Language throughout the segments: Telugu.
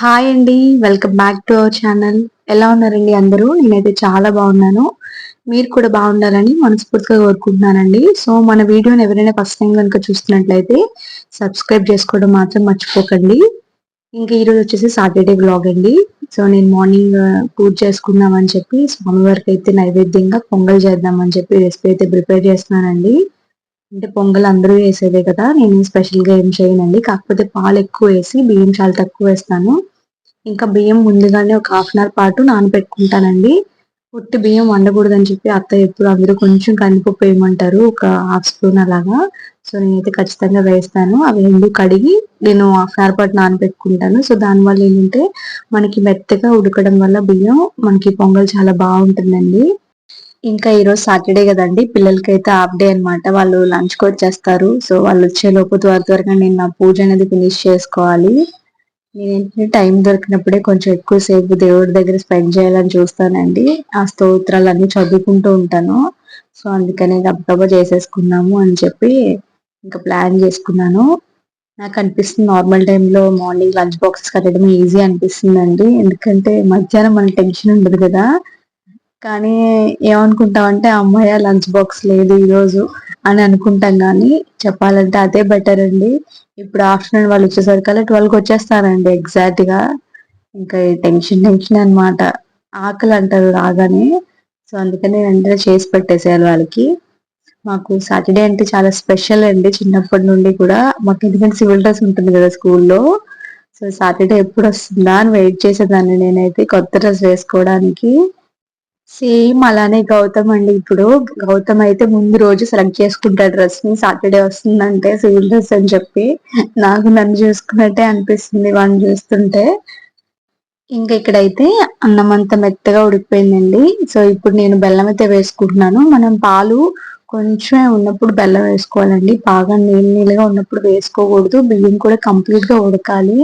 హాయ్ అండి welcome back to our channel ఎలా ఉన్నారండి అందరూ? నేనైతే చాలా బాగున్నాను. మీరు కూడా బాగుండాలని మనస్ఫూర్తిగా కోరుకుంటున్నానండి. సో మన వీడియోని ఎవరైనా ఫస్ట్ టైం కనుక చూస్తున్నట్లయితే సబ్స్క్రైబ్ చేసుకోవడం మాత్రం మర్చిపోకండి. ఇంకా ఈరోజు వచ్చేసి సాటర్డే బ్లాగ్ అండి. సో నేను మార్నింగ్ uh, పూజ చేసుకుందామని చెప్పి స్వామివారికి అయితే నైవేద్యంగా పొంగల్ చేద్దామని చెప్పి రెసిపీ అయితే ప్రిపేర్ చేస్తున్నానండి. అంటే పొంగల్ అందరూ వేసేదే కదా నేను స్పెషల్గా ఏం చేయనండి. కాకపోతే పాలు ఎక్కువ వేసి బియ్యం చాలా తక్కువ వేస్తాను. ఇంకా బియ్యం ముందుగానే ఒక హాఫ్ అన్ అవర్ పాటు నానబెట్టుకుంటానండి. పొట్టి బియ్యం వండకూడదని చెప్పి అత్త ఎప్పుడు అందరూ కొంచెం కందిపప్పు వేయమంటారు ఒక హాఫ్ స్పూన్ అలాగా. సో నేనైతే ఖచ్చితంగా వేస్తాను. అవి రెండు కడిగి నేను హాఫ్ అన్ అవర్ పాటు నానబెట్టుకుంటాను. సో దానివల్ల ఏంటంటే మనకి మెత్తగా ఉడకడం వల్ల బియ్యం మనకి పొంగల్ చాలా బాగుంటుందండి. ఇంకా ఈరోజు సాటర్డే కదండి. పిల్లలకి అయితే హాఫ్ డే అనమాట వాళ్ళు లంచ్కి వచ్చేస్తారు. సో వాళ్ళు వచ్చే లోపు త్వర త్వరగా నేను నా పూజ అనేది ఫినిష్ చేసుకోవాలి. నేను టైం దొరికినప్పుడే కొంచెం ఎక్కువసేపు దేవుడి దగ్గర స్పెండ్ చేయాలని చూస్తానండి. ఆ స్తోత్రాలన్నీ చదువుకుంటూ ఉంటాను. సో అందుకనే గబగబా చేసేసుకున్నాము అని చెప్పి ఇంకా ప్లాన్ చేసుకున్నాను. నాకు అనిపిస్తుంది నార్మల్ టైంలో మార్నింగ్ లంచ్ బాక్సెస్ కట్టడం ఈజీ అనిపిస్తుందండి. ఎందుకంటే మధ్యాహ్నం మనకి టెన్షన్ ఉండదు కదా. కానీ ఏమనుకుంటాం అంటే అమ్మాయి లంచ్ బాక్స్ లేదు ఈరోజు అని అనుకుంటాం కానీ చెప్పాలంటే అదే బెటర్ అండి. ఇప్పుడు ఆఫ్టర్నూన్ వాళ్ళు వచ్చేసరికల్లా ట్వెల్వ్కి వచ్చేస్తారండి ఎగ్జాక్ట్గా ఇంకా టెన్షన్ టెన్షన్ అనమాట ఆకలి అంటారు రాగానే. సో అందుకని వెంటనే చేసి పెట్టేసేయాలి వాళ్ళకి. మాకు సాటర్డే అంటే చాలా స్పెషల్ అండి చిన్నప్పటి నుండి కూడా. మాకు ఎందుకంటే సివిల్ డ్రెస్ ఉంటుంది కదా స్కూల్లో. సో సాటర్డే ఎప్పుడు వస్తుందా అని వెయిట్ చేసేదాన్ని నేనైతే కొత్త డ్రెస్ వేసుకోవడానికి. సేమ్ అలానే గౌతమ్ అండి. ఇప్పుడు గౌతమ్ అయితే ముందు రోజు సెలెక్ట్ చేసుకుంటాడు డ్రెస్ని సాటర్డే వస్తుందంటే సివిల్ డ్రెస్ అని చెప్పి. నాకు నన్ను చూసుకున్నట్టే అనిపిస్తుంది వాడిని చూస్తుంటే. ఇంకా ఇక్కడైతే అన్నం అంతా మెత్తగా ఉడికిపోయిందండి. సో ఇప్పుడు నేను బెల్లం అయితే వేసుకుంటున్నాను. మనం పాలు కొంచెం ఉన్నప్పుడు బెల్లం వేసుకోవాలండి. బాగా నీళ్ళు నీళ్ళగా ఉన్నప్పుడు వేసుకోకూడదు. బియ్యం కూడా కంప్లీట్గా ఉడకాలి.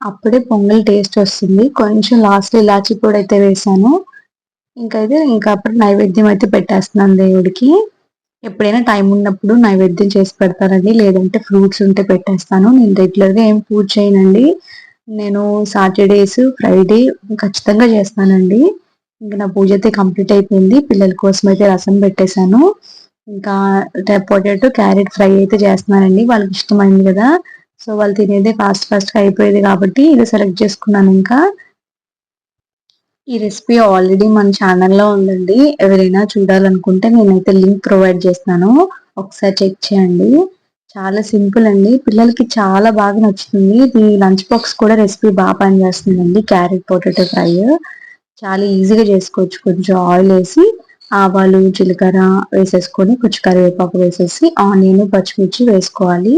అప్పుడే పొంగల్ టేస్ట్ వస్తుంది. కొంచెం లాస్ట్ ఇలాచి కూడా అయితే వేసాను. ఇంకా అయితే ఇంకా అప్పుడు నైవేద్యం అయితే పెట్టేస్తున్నాను దేవుడికి. ఎప్పుడైనా టైం ఉన్నప్పుడు నైవేద్యం చేసి పెడతానండి లేదంటే ఫ్రూట్స్ ఉంటే పెట్టేస్తాను. నేను రెగ్యులర్గా ఏం పూజ చేయనండి. నేను సాటర్డేస్ ఫ్రైడే ఖచ్చితంగా చేస్తానండి. ఇంకా నా పూజ అయితే కంప్లీట్ అయిపోయింది. పిల్లల కోసం అయితే రసం పెట్టేశాను. ఇంకా పొటాటో క్యారెట్ ఫ్రై అయితే చేస్తున్నానండి. వాళ్ళకి ఇష్టమైంది కదా. సో వాళ్ళు తినేదే ఫాస్ట్ ఫాస్ట్గా అయిపోయేది కాబట్టి ఇది సెలెక్ట్ చేసుకున్నాను ఇంకా. ఈ రెసిపీ ఆల్రెడీ మన ఛానల్లో ఉందండి. ఎవరైనా చూడాలనుకుంటే నేనైతే లింక్ ప్రొవైడ్ చేస్తాను. ఒకసారి చెక్ చేయండి. చాలా సింపుల్ అండి. పిల్లలకి చాలా బాగా నచ్చుతుంది. ఇది లంచ్ బాక్స్ కూడా రెసిపీ బాగా పనిచేస్తుందండి. Carrot potato fry. చాలా ఈజీగా చేసుకోవచ్చు. కొంచెం ఆయిల్ వేసి ఆవాలు జీలకర్ర వేసేసుకొని కొంచెం కరివేపాకు వేసేసి ఆనియన్ పచ్చిమిర్చి వేసుకోవాలి.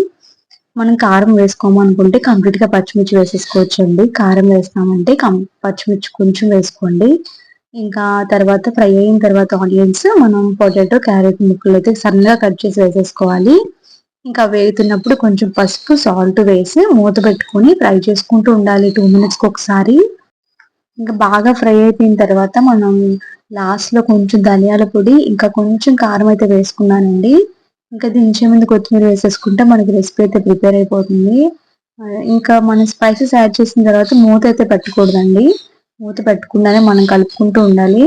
మనం కారం వేసుకోమనుకుంటే కంప్లీట్గా పచ్చిమిర్చి వేసేసుకోవచ్చు అండి కారం వేస్తామంటే కం పచ్చిమిర్చి కొంచెం వేసుకోండి. ఇంకా తర్వాత ఫ్రై అయిన తర్వాత ఆనియన్స్ మనం పొటాటో క్యారెట్ ముక్కలు అయితే సన్నగా కట్ చేసి వేసేసుకోవాలి. ఇంకా వేగుతున్నప్పుడు కొంచెం పసుపు సాల్ట్ వేసి మూత పెట్టుకొని ఫ్రై చేసుకుంటూ ఉండాలి టూ మినిట్స్కి ఒకసారి. ఇంకా బాగా ఫ్రై అయిపోయిన తర్వాత మనం లాస్ట్లో కొంచెం ధనియాల పొడి ఇంకా కొంచెం కారం అయితే వేసుకున్నానండి. ఇంకా దించే ముందు కొత్తిమీర వేసేసుకుంటే మనకి రెసిపీ అయితే ప్రిపేర్ అయిపోతుంది. ఇంకా మనం స్పైసెస్ యాడ్ చేసిన తర్వాత మూత అయితే పెట్టకూడదండి. మూత పెట్టకుండానే మనం కలుపుకుంటూ ఉండాలి.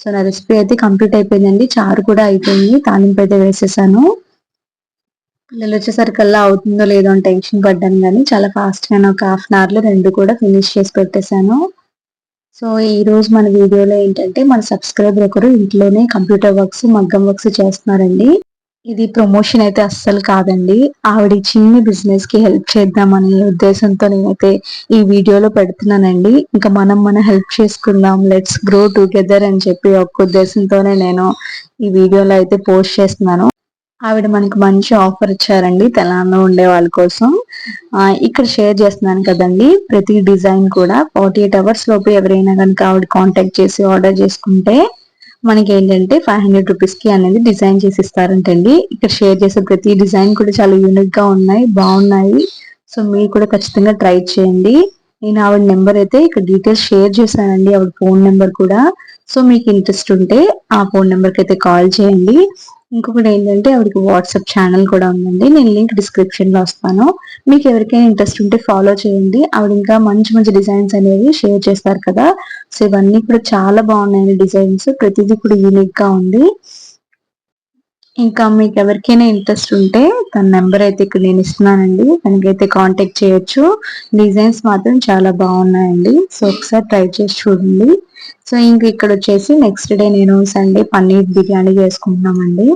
సో నా రెసిపీ అయితే కంప్లీట్ అయిపోయిందండి. చారు కూడా అయిపోయింది. తాలింపు అయితే వేసేసాను. పిల్లలు వచ్చేసరికల్లా అవుతుందో లేదో అని టెన్షన్ పడ్డాను కానీ చాలా ఫాస్ట్గా ఒక హాఫ్ అన్ అవర్లో రెండు కూడా ఫినిష్ చేసి పెట్టేశాను. సో ఈ రోజు మన వీడియోలో ఏంటంటే మన సబ్స్క్రైబర్ ఒకరు ఇంట్లోనే కంప్యూటర్ వర్క్స్ మగ్గం వర్క్స్ చేస్తున్నారండి. ఇది ప్రమోషన్ అయితే అస్సలు కాదండి. ఆవిడ చిన్న బిజినెస్కి హెల్ప్ చేద్దామనే ఉద్దేశంతో నేనైతే ఈ వీడియోలో పెడుతున్నానండి. ఇంకా మనం మనం హెల్ప్ చేసుకుందాం లెట్స్ గ్రో టుగెదర్ అని చెప్పి ఒక ఉద్దేశంతోనే నేను ఈ వీడియోలో అయితే పోస్ట్ చేస్తున్నాను. ఆవిడ మనకి మంచి ఆఫర్ ఇచ్చారండి తెలంగాణలో ఉండే వాళ్ళ కోసం. ఇక్కడ షేర్ చేస్తున్నాను కదండి. ప్రతి డిజైన్ కూడా ఫార్టీ ఎయిట్ అవర్స్ లోపు ఎవరైనా కనుక ఆవిడ కాంటాక్ట్ చేసి ఆర్డర్ చేసుకుంటే మనకి ఏంటంటే ఫైవ్ హండ్రెడ్ రూపీస్కి అనేది డిజైన్ చేసి ఇస్తారంటండి ఇక్కడ షేర్ చేసే ప్రతి డిజైన్ కూడా చాలా యూనిక్గా ఉన్నాయి బాగున్నాయి. సో మీరు కూడా ఖచ్చితంగా ట్రై చేయండి. నేను ఆవిడ నెంబర్ అయితే ఇక్కడ డీటెయిల్స్ షేర్ చేశానండి ఆవిడ ఫోన్ నెంబర్ కూడా. సో మీకు ఇంట్రెస్ట్ ఉంటే ఆ ఫోన్ నెంబర్కి అయితే కాల్ చేయండి. ఇంకొకటి ఏంటంటే ఆవిడకి వాట్సాప్ ఛానల్ కూడా ఉందండి. నేను లింక్ డిస్క్రిప్షన్లో వస్తాను. మీకు ఎవరికైనా ఇంట్రెస్ట్ ఉంటే ఫాలో చేయండి. ఆవిడ ఇంకా మంచి మంచి డిజైన్స్ అనేవి షేర్ చేస్తారు కదా. సో ఇవన్నీ కూడా చాలా బాగున్నాయి డిజైన్స్. ప్రతిదీ కూడా యూనిక్గా ఉంది. ఇంకా మీకు ఎవరికైనా ఇంట్రెస్ట్ ఉంటే తన నెంబర్ అయితే ఇక్కడ నేను ఇస్తున్నానండి. తనకైతే కాంటాక్ట్ చేయొచ్చు. డిజైన్స్ మాత్రం చాలా బాగున్నాయండి. సో ఒకసారి ట్రై చేసి చూడండి. సో ఇంక ఇక్కడ వచ్చేసి నెక్స్ట్ డే నేను సండే పన్నీర్ బిర్యానీ చేసుకుంటున్నామండి.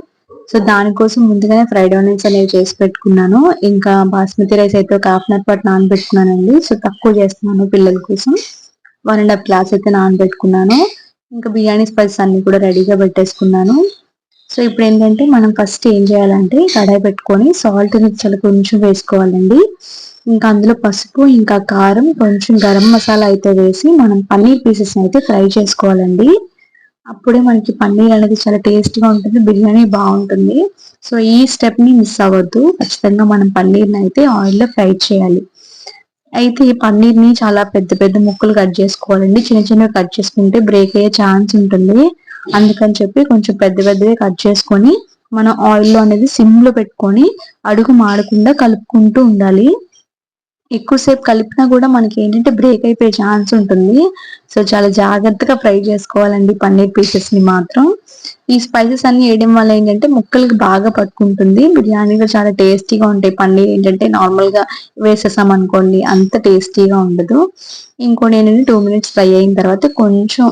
సో దానికోసం ముందుగానే ఫ్రైడ్ ఆనియన్స్ అనేవి చేసి పెట్టుకున్నాను. ఇంకా బాస్మతి రైస్ అయితే ఒక హాఫ్ అన్ అవర్ పాటు నానబెట్టుకున్నానండి. సో తక్కువ చేస్తున్నాను పిల్లల కోసం. వన్ అండ్ హాఫ్ గ్లాస్ అయితే నానబెట్టుకున్నాను. ఇంకా బిర్యానీ స్పైసెస్ అన్ని కూడా రెడీగా పెట్టేసుకున్నాను. సో ఇప్పుడు ఏంటంటే మనం ఫస్ట్ ఏం చేయాలంటే కడాయి పెట్టుకొని సాల్ట్ చాలా కొంచెం వేసుకోవాలండి. ఇంకా అందులో పసుపు ఇంకా కారం కొంచెం గరం మసాలా అయితే వేసి మనం పన్నీర్ పీసెస్ని అయితే ఫ్రై చేసుకోవాలండి. అప్పుడే మనకి పన్నీర్ అనేది చాలా టేస్ట్గా ఉంటుంది బిర్యానీ బాగుంటుంది. సో ఈ స్టెప్ని మిస్ అవ్వద్దు. ఖచ్చితంగా మనం పన్నీర్ని అయితే ఆయిల్లో ఫ్రై చేయాలి. అయితే ఈ పన్నీర్ని చాలా పెద్ద పెద్ద ముక్కలు కట్ చేసుకోవాలండి. చిన్న చిన్నవి కట్ చేసుకుంటే బ్రేక్ అయ్యే ఛాన్స్ ఉంటుంది. అందుకని చెప్పి కొంచెం పెద్ద పెద్దవి కట్ చేసుకొని మనం ఆయిల్లో అనేది సిమ్లో పెట్టుకొని అడుగు మాడకుండా కలుపుకుంటూ ఉండాలి. ఎక్కువసేపు కలిపినా కూడా మనకి ఏంటంటే బ్రేక్ అయిపోయే ఛాన్స్ ఉంటుంది. సో చాలా జాగ్రత్తగా ఫ్రై చేసుకోవాలండి పన్నీర్ పీసెస్ని మాత్రం. ఈ స్పైసెస్ అన్ని వేయడం వల్ల ఏంటంటే ముక్కలకి బాగా పట్టుకుంటుంది. బిర్యానీలో చాలా టేస్టీగా ఉంటాయి. పన్నీర్ ఏంటంటే నార్మల్గా వేసేసాం అనుకోండి అంత టేస్టీగా ఉండదు. ఇంకోటి ఏంటంటే టూ మినిట్స్ ఫ్రై అయిన తర్వాత కొంచెం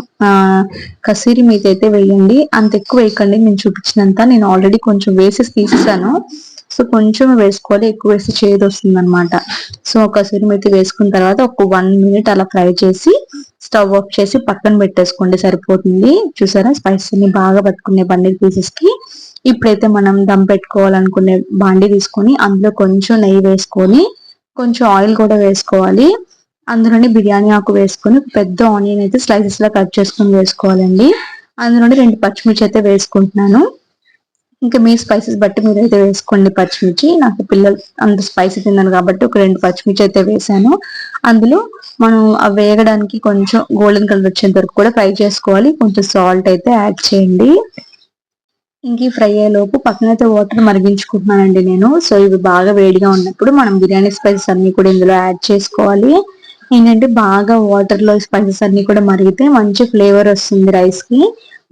కసూరి మీద అయితే వేయండి. అంత ఎక్కువ వేయకండి. నేను చూపించినంత నేను ఆల్రెడీ కొంచెం వేసేసి తీసేసాను. సో కొంచెం వేసుకోవాలి ఎక్కువ వేసి చేదు వస్తుంది అనమాట సో ఒక మెతి వేసుకున్న తర్వాత ఒక వన్ మినిట్ అలా ఫ్రై చేసి స్టవ్ ఆఫ్ చేసి పక్కన పెట్టేసుకోండి సరిపోతుంది. చూసారా? స్పైసీని బాగా పట్టుకునే పన్నీర్ పీసెస్కి ఇప్పుడైతే మనం దమ్ పెట్టుకోవాలనుకునే బాండి తీసుకొని అందులో కొంచెం నెయ్యి వేసుకొని కొంచెం ఆయిల్ కూడా వేసుకోవాలి. అందులోనే బిర్యానీ ఆకు వేసుకొని పెద్ద ఆనియన్ అయితే స్లైసెస్ లా కట్ చేసుకొని వేసుకోవాలండి. అందులోనే రెండు పచ్చిమిర్చి అయితే వేసుకుంటున్నాను. ఇంకా మీ స్పైసెస్ బట్టి మీరు అయితే వేసుకోండి పచ్చిమిర్చి. నాకు పిల్లలు అంత స్పైసీ తిన్నాను కాబట్టి ఒక రెండు పచ్చిమిర్చి అయితే వేసాను. అందులో మనం అవి వేగడానికి కొంచెం గోల్డెన్ కలర్ వచ్చేంత వరకు కూడా ఫ్రై చేసుకోవాలి. కొంచెం సాల్ట్ అయితే యాడ్ చేయండి. ఇంక ఫ్రై అయ్యేలోపు పక్కనైతే వాటర్ మరిగించుకుంటున్నానండి నేను. సో ఇవి బాగా వేడిగా ఉన్నప్పుడు మనం బిర్యానీ స్పైసెస్ అన్ని కూడా ఇందులో యాడ్ చేసుకోవాలి. ఏంటంటే బాగా వాటర్లో స్పైసెస్ అన్ని కూడా మరిగితే మంచి ఫ్లేవర్ వస్తుంది రైస్కి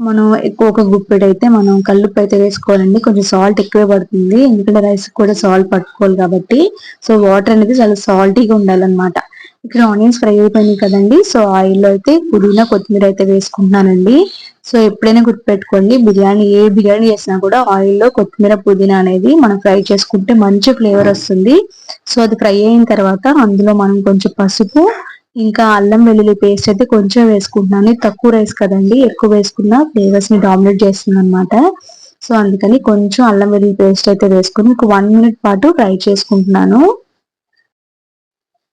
మనం ఎక్కువ ఒక గుప్పెడు అయితే మనం కల్లుప్పు అయితే వేసుకోవాలండి. కొంచెం సాల్ట్ ఎక్కువే పడుతుంది. ఎందుకంటే రైస్ కూడా సాల్ట్ పట్టుకోవాలి కాబట్టి. సో వాటర్ అనేది చాలా సాల్టీగా ఉండాలన్నమాట. ఇక్కడ ఆనియన్స్ ఫ్రై అయిపోయినాయి కదండి. సో ఆయిల్లో అయితే పుదీనా కొత్తిమీర అయితే వేసుకుంటున్నానండి. సో ఎప్పుడైనా గుర్తుపెట్టుకోండి. బిర్యానీ ఏ బిర్యానీ చేసినా కూడా ఆయిల్లో కొత్తిమీర పుదీనా అనేది మనం ఫ్రై చేసుకుంటే మంచి ఫ్లేవర్ వస్తుంది. సో అది ఫ్రై అయిన తర్వాత అందులో మనం కొంచెం పసుపు ఇంకా అల్లం వెల్లుల్లి పేస్ట్ అయితే కొంచెం వేసుకుంటున్నాను. తక్కువ రైస్ కదండి ఎక్కువ వేసుకున్న ఫ్లేవర్స్ని డామినేట్ చేస్తుంది అనమాట సో అందుకని కొంచెం అల్లం వెల్లుల్లి పేస్ట్ అయితే వేసుకుని ఒక వన్ మినిట్ పాటు ఫ్రై చేసుకుంటున్నాను.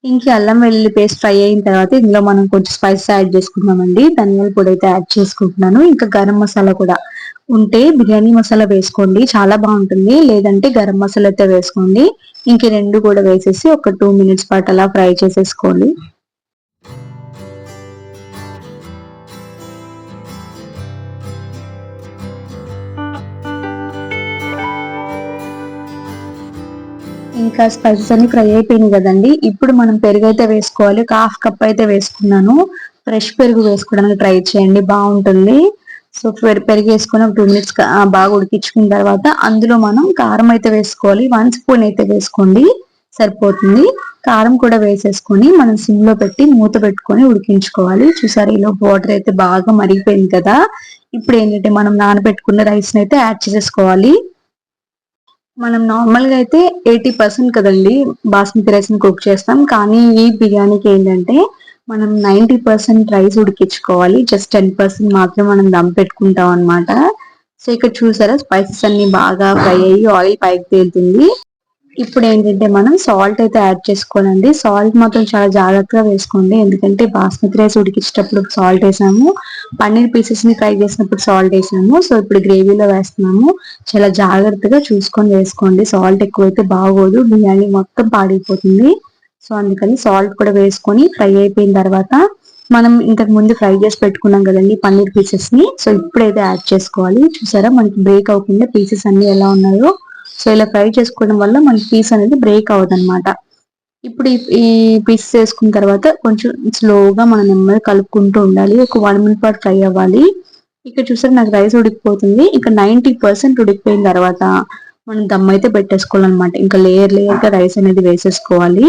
ఇంక అల్లం వెల్లుల్లి పేస్ట్ ఫ్రై అయిన తర్వాత ఇందులో మనం కొంచెం స్పైసెస్ యాడ్ చేసుకుంటున్నామండి ధనియాల పొడి అయితే యాడ్ చేసుకుంటున్నాను. ఇంకా గరం మసాలా కూడా. ఉంటే బిర్యానీ మసాలా వేసుకోండి చాలా బాగుంటుంది. లేదంటే గరం మసాలా అయితే వేసుకోండి. ఇంక రెండు కూడా వేసేసి ఒక టూ మినిట్స్ పాటు అలా ఫ్రై చేసేసుకోండి. ఇంకా స్పైసెస్ అన్ని ఫ్రై అయిపోయింది కదండి. ఇప్పుడు మనం పెరుగు అయితే వేసుకోవాలి. ఒక హాఫ్ కప్ అయితే వేసుకున్నాను. ఫ్రెష్ పెరుగు వేసుకోవడానికి ట్రై చేయండి. బాగుంటుంది. సో పెరుగు వేసుకొని ఒక టూ మినిట్స్ బాగా ఉడికించుకున్న తర్వాత అందులో మనం కారం అయితే వేసుకోవాలి. వన్ స్పూన్ అయితే వేసుకోండి. సరిపోతుంది. కారం కూడా వేసేసుకొని మనం సిమ్లో పెట్టి మూత పెట్టుకొని ఉడికించుకోవాలి. చూసారు ఈలో వాటర్ అయితే బాగా మరిగిపోయింది కదా. ఇప్పుడు ఏంటంటే మనం నానబెట్టుకున్న రైస్ అయితే యాడ్ చేసేసుకోవాలి. మనం నార్మల్గా అయితే ఎయిటీ పర్సెంట్ కదండి బాస్మతి రైస్ని కుక్ చేస్తాం. కానీ ఈ బిర్యానీకి ఏంటంటే మనం నైన్టీ పర్సెంట్ రైస్ ఉడికించుకోవాలి. జస్ట్ టెన్ పర్సెంట్ మాత్రం మనం దమ్ పెట్టుకుంటాం అనమాట సో ఇక్కడ చూసారా స్పైసెస్ అన్ని బాగా ఫ్రై అయ్యి ఆయిల్ పైకి తేలుతుంది. ఇప్పుడు ఏంటంటే మనం సాల్ట్ అయితే యాడ్ చేసుకోవాలండి. సాల్ట్ మాత్రం చాలా జాగ్రత్తగా వేసుకోండి. ఎందుకంటే బాస్మతి రైస్ ఉడికించేటప్పుడు సాల్ట్ వేసాము. పన్నీర్ పీసెస్ని ఫ్రై చేసినప్పుడు సాల్ట్ వేసాము. సో ఇప్పుడు గ్రేవీలో వేస్తున్నాము. చాలా జాగ్రత్తగా చూసుకొని వేసుకోండి. సాల్ట్ ఎక్కువైతే బాగోదు. బిర్యానీ మొత్తం పాడైపోతుంది. సో అందుకని సాల్ట్ కూడా వేసుకొని ఫ్రై అయిపోయిన తర్వాత మనం ఇంతకు ముందు ఫ్రై చేసి పెట్టుకున్నాం కదండి పన్నీర్ పీసెస్ని. సో ఇప్పుడైతే యాడ్ చేసుకోవాలి. చూసారా? మనకి బ్రేక్ అవ్వకుండా పీసెస్ అన్ని ఎలా ఉన్నాయో. సో ఇలా ఫ్రై చేసుకోవడం వల్ల మనకి పీస్ అనేది బ్రేక్ అవ్వదు ఇప్పుడు ఈ పీసెస్ వేసుకున్న తర్వాత కొంచెం స్లోగా మనం నెమ్మది కలుపుకుంటూ ఉండాలి. ఒక వన్ మినిట్ పాటు ఫ్రై అవ్వాలి. ఇక్కడ చూసారు నాకు రైస్ ఉడికిపోతుంది. ఇంకా నైంటీ పర్సెంట్ ఉడికిపోయిన తర్వాత మనం దమ్ అయితే పెట్టేసుకోవాలన్నమాట. ఇంకా లేయర్ లేయర్గా రైస్ అనేది వేసేసుకోవాలి.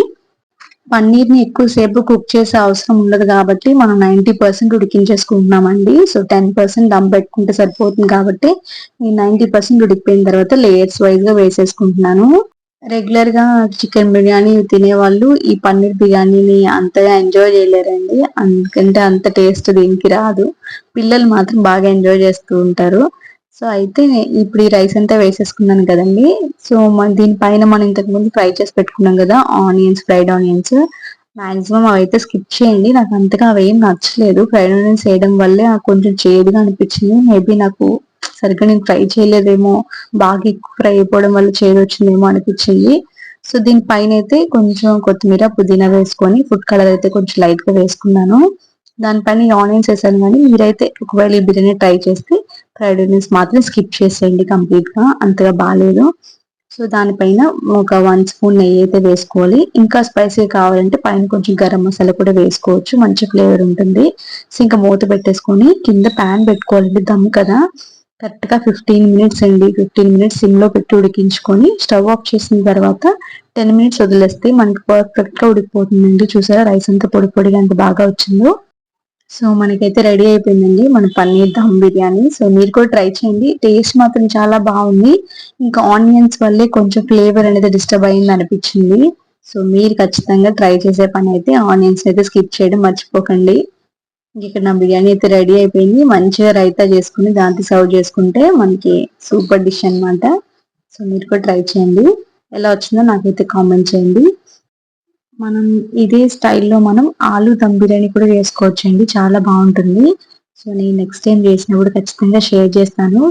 పన్నీర్ని ఎక్కువసేపు కుక్ చేసే అవసరం ఉండదు కాబట్టి మనం నైన్టీ పర్సెంట్ ఉడికించేసుకుంటున్నామండి. సో టెన్ పర్సెంట్ దమ్ పెట్టుకుంటే సరిపోతుంది కాబట్టి నేను నైన్టీ పర్సెంట్ ఉడికిపోయిన తర్వాత లేయర్స్ వైజ్గా వేసేసుకుంటున్నాను. రెగ్యులర్గా చికెన్ బిర్యానీ తినే వాళ్ళు ఈ పన్నీర్ బిర్యానీని అంతగా ఎంజాయ్ చేయలేరండి. అందుకంటే అంత టేస్ట్ దీనికి రాదు. పిల్లలు మాత్రం బాగా ఎంజాయ్ చేస్తూ ఉంటారు. సో అయితే ఇప్పుడు ఈ రైస్ అంతా వేసేసుకున్నాను కదండి. సో మన దీనిపైన మనం ఇంతకు ముందు ఫ్రై చేసి పెట్టుకున్నాం కదా ఆనియన్స్ ఫ్రైడ్ ఆనియన్స్ మాక్సిమం అవి అయితే స్కిప్ చేయండి. నాకు అంతగా అవి ఏం నచ్చలేదు. ఫ్రైడ్ ఆనియన్స్ వేయడం వల్లే కొంచెం చేదుగా అనిపించింది. మేబీ నాకు సరిగ్గా నేను ఫ్రై చేయలేదేమో బాగా ఎక్కువ ఫ్రై అయిపోవడం వల్ల చేదు వచ్చిందేమో అనిపించింది. సో దీనిపైన అయితే కొంచెం కొత్తిమీర పుదీనా వేసుకొని ఫుడ్ కలర్ అయితే కొంచెం లైట్గా వేసుకున్నాను. దానిపైన ఆనియన్స్ వేసాను కానీ మీరైతే ఒకవేళ ఈ బిర్యానీ ట్రై చేస్తే ఫ్రైడ్ ఆనియన్స్ మాత్రం స్కిప్ చేసేయండి కంప్లీట్గా అంతగా బాగాలేదు. సో దానిపైన ఒక వన్ స్పూన్ నెయ్యి అయితే వేసుకోవాలి. ఇంకా స్పైసీ కావాలంటే పైన కొంచెం గరం మసాలా కూడా వేసుకోవచ్చు. మంచి ఫ్లేవర్ ఉంటుంది. సో ఇంకా మూత పెట్టేసుకొని కింద ప్యాన్ పెట్టుకోవాలండి. దమ్ కదా. కరెక్ట్గా ఫిఫ్టీన్ మినిట్స్ అండి. ఫిఫ్టీన్ మినిట్స్ సిమ్లో పెట్టి ఉడికించుకొని స్టవ్ ఆఫ్ చేసిన తర్వాత టెన్ మినిట్స్ వదిలేస్తే మనకి పర్ఫెక్ట్గా ఉడికిపోతుందండి. చూసారా? రైస్ అంతా పొడి పొడిగా అంత బాగా వచ్చిందో. సో మనకైతే రెడీ అయిపోయిందండి మన పన్నీర్ దమ్ బిర్యానీ. సో మీరు కూడా ట్రై చేయండి. టేస్ట్ మాత్రం చాలా బాగుంది. ఇంకా ఆనియన్స్ వల్లే కొంచెం ఫ్లేవర్ అనేది డిస్టర్బ్ అయింది అనిపించింది. సో మీరు ఖచ్చితంగా ట్రై చేసే పని అయితే ఆనియన్స్ అయితే స్కిప్ చేయడం మర్చిపోకండి. ఇక్కడ నా బిర్యానీ అయితే రెడీ అయిపోయింది. మంచిగా రైతా చేసుకుని దాంతో సర్వ్ చేసుకుంటే మనకి సూపర్ డిష్ అనమాట సో మీరు కూడా ట్రై చేయండి. ఎలా వచ్చిందో నాకైతే కామెంట్ చేయండి. మనం ఇదే స్టైల్లో మనం ఆలు దమ్ బిర్యానీ కూడా చేసుకోవచ్చండి చాలా బాగుంటుంది. సో నేను నెక్స్ట్ టైం చేసినప్పుడు ఖచ్చితంగా షేర్ చేస్తాను.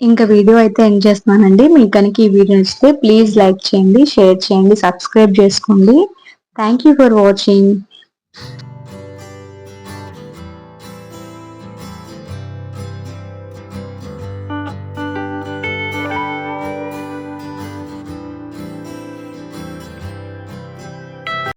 ఇంకా వీడియో అయితే ఎండ్ చేస్తున్నానండి. మీకు కనుక ఈ వీడియో నచ్చితే ప్లీజ్ లైక్ చేయండి షేర్ చేయండి సబ్స్క్రైబ్ చేసుకోండి. Thank for watching